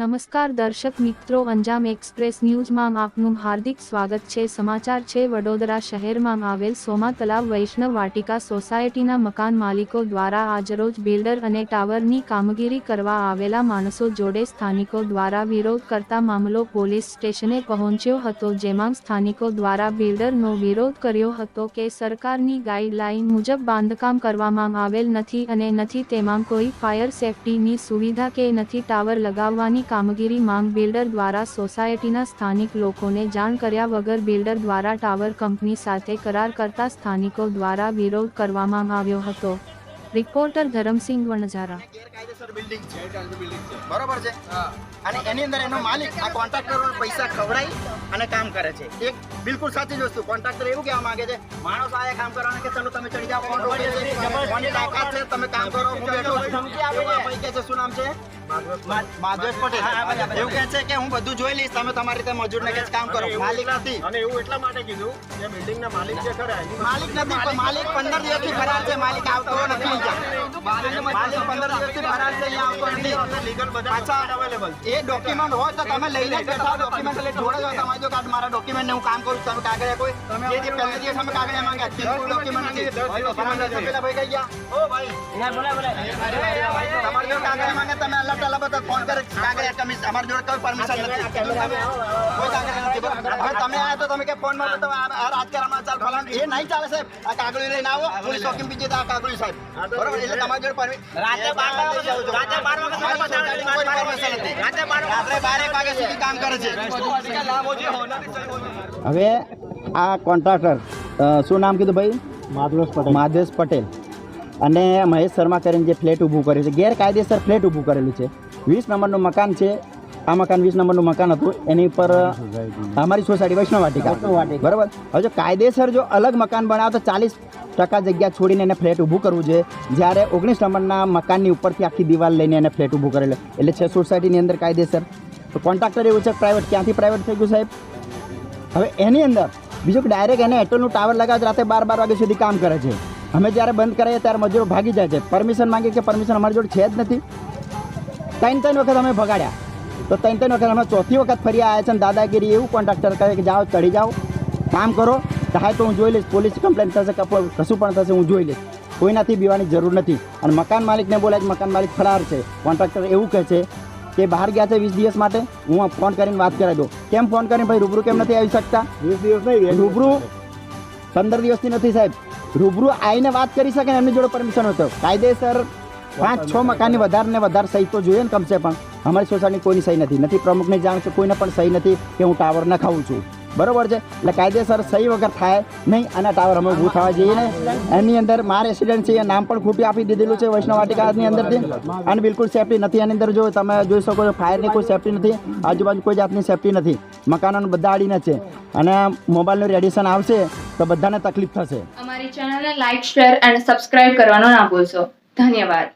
નમસ્કાર દર્શક મિત્રો, અંજામ એક્સપ્રેસ ન્યૂઝમાં આપનું હાર્દિક સ્વાગત છે. સમાચાર છે, વડોદરા શહેરમાં આવેલ સોમા તલાવ વૈષ્ણવ વાટિકા સોસાયટીના મકાન માલિકો દ્વારા આજરોજ બિલ્ડર અને ટાવરની કામગીરી કરવા આવેલા માણસો જોડે સ્થાનિકો દ્વારા વિરોધ કરતા મામલો પોલીસ સ્ટેશને પહોંચ્યો હતો, જેમાં સ્થાનિકો દ્વારા બિલ્ડરનો વિરોધ કર્યો હતો કે સરકારની ગાઈડલાઈન મુજબ બાંધકામ કરવામાં આવેલ નથી અને નથી, તેમાં કોઈ ફાયર સેફટીની સુવિધા કે નથી, ટાવર લગાવવાની કામગીરી માંગ બિલ્ડર દ્વારા સોસાયટીના સ્થાનિક લોકોને જાણ કર્યા વગર બિલ્ડર દ્વારા ટાવર કંપની સાથે કરાર કરતા સ્થાનિકો દ્વારા વિરોધ કરવામાં આવ્યો હતો. રિપોર્ટર ધરમસિંહ વણઝારા. ગેરકાયદેસર બિલ્ડિંગ છે બરોબર છે? અને એની અંદર એનો માલિક આ કોન્ટ્રાક્ટર પૈસા ખવડાવી અને કામ કરે છે. એક બિલકુલ સાચી જ વસ્તુ. કોન્ટ્રાક્ટર એવું કહેવા માંગે છે માણસ આયા કામ કરવાના કે ચલો તમે ચડી જાઓ. કોની તાકાત છે? તમે કામ કરો. હું બેઠો છું. એવું આ ભાઈ કહે છે શું નામ છે? માધવેશ પટેલ. એવું કહે છે કે હું બધું જોઈ લઈશ તમે તમારી રીતે મજૂરને કે કામ કરો. માલિક નથી. અને એવું એટલા માટે કીધું કે બિલ્ડિંગના માલિક જે ખરા માલિક નથી પણ માલિક પંદર દિવસથી ફરાર છે માલિક આવતો નથી માલિક પંદર દિવસથી ફરાર છે અહીંયા આવતો નથી. લીગલ બધા પાછા અવેલેબલ એ ડોક્યુમેન્ટ હોય તો તમે લઈને જ બેઠા ડોક્યુમેન્ટ લઈને જોડે હોય. તમારે જો કે આ મારા ડોક્યુમેન્ટ હું કામ કરું તમે કાગળ કોઈ જે જે પહેલે દિવસ અમે કાગળ માંગ્યા છે ડોક્યુમેન્ટ નથી. છે પેલા ભાઈ ગયા. ઓ ભાઈ તમારે જો કાગળ માંગે તમે અલગ અલગ બધા ફોન કરે કાગળ તમે અમારી જોડે કોઈ પરમિશન નથી કોઈ કાગળ નથી. હવે તમે આયા તો તમે કે ફોનમાં તો આ રાજકારણમાં ચાલ ફલાણ એ નહીં ચાલે સાહેબ આ કાગળ લઈને આવો પોલીસ ચોકી બીજી આ કાગળી સાહેબ બરોબર એટલે તમારી જોડે પરમિશન રાતે બાર રાતે બાર વાગે રાતે બાર એક વાગ્યા સુધી કામ કરે છે હવે આ કોન્ટ્રાક્ટર શું નામ કીધું ભાઈ માધવેશ પટેલ માધવેશ પટેલ અને મહેશ શર્મા કરીને જે ફ્લેટ ઊભું કર્યું છે ગેરકાયદેસર ફ્લેટ ઊભું કરેલું છે. વીસ નંબરનું મકાન છે આ મકાન વીસ નંબરનું મકાન હતું એની ઉપર અમારી સોસાયટી વૈષ્ણવ વાટિકા. બરાબર? હવે જો કાયદેસર જો અલગ મકાન બનાવો તો ચાલીસ ટકા જગ્યા છોડીને એને ફ્લેટ ઊભું કરવું છે. જ્યારે ઓગણીસ નંબરના મકાનની ઉપરથી આખી દિવાલ લઈને એને ફ્લેટ ઊભું કરેલું. એટલે છે સોસાયટીની અંદર કાયદેસર. તો કોન્ટ્રાક્ટર એવું છે પ્રાઇવેટ ક્યાંથી પ્રાઇવેટ થઈ ગયું સાહેબ? હવે એની અંદર બીજું ડાયરેક્ટ એને એરટેલનું ટાવર લગાવે રાતે બાર બાર વાગ્યા સુધી કામ કરે છે. અમે જ્યારે બંધ કરાવીએ ત્યારે મજૂરો ભાગી જાય છે. પરમિશન માંગીએ કે પરમિશન અમારી જોડે છે જ નથી. ત્રણ ત્રણ વખત અમે ભગાડ્યા. તો ત્રણ ત્રણ વખત અમે ચોથી વખત ફરી આવ્યા છે અને દાદાગીરી એવું કોન્ટ્રાક્ટર કહે કે જાઓ ચડી જાઓ. કામ કરો. થાય તો હું જોઈ લઈશ. પોલીસ કમ્પ્લેન થશે કશું પણ થશે હું જોઈ લઈશ. કોઈનાથી બીવાની જરૂર નથી. અને મકાન માલિકને બોલાય મકાન માલિક ફરાર છે. કોન્ટ્રાક્ટર એવું કહે છે કે બહાર ગયા છે વીસ દિવસ માટે. હું ફોન કરીને વાત કરાવી દઉં. કેમ ફોન કરીને? ભાઈ રૂબરૂ કેમ નથી આવી શકતા? વીસ દિવસ નહીં રૂબરૂ પંદર દિવસથી નથી સાહેબ. રૂબરૂ આવીને વાત કરી શકે ને એમની જોડે પરમિશન હતો કાયદેસર પાંચ, છ મકાનની વધારે ને વધારે સહી તો જોઈએ ને કમસે પણ. અમારી સોસાયટી કોઈની સહી નથી. નથી, પ્રમુખને જાણ છે, કોઈને પણ સહી નથી કે હું ટાવર ન ખાઉં છું. બરોબર છે? એટલે કાયદેસર સહી વગર થાય નહીં અને ટાવર અમે ઊભું થવા જઈએ ને. એની અંદર માર રેસિડેન્ટ છે, એ નામ પણ ખૂટી આપી દીધેલું છે વૈષ્ણવ વાટિકાની અંદરથી. અને બિલકુલ સેફટી નથી એની અંદર. જો તમે જોઈ શકો છો ફાયરની કોઈ સેફટી નથી. આજુબાજુ કોઈ જાતની સેફટી નથી. મકાનોને બધા આડીને છે. અને મોબાઈલનું રેડિયેશન આવશે. તો બધાને તકલીફ થશે. અમારી ચેનલને લાઈક શેર અને સબસ્ક્રાઇબ કરવાનો ના ભૂલશો. ધન્યવાદ.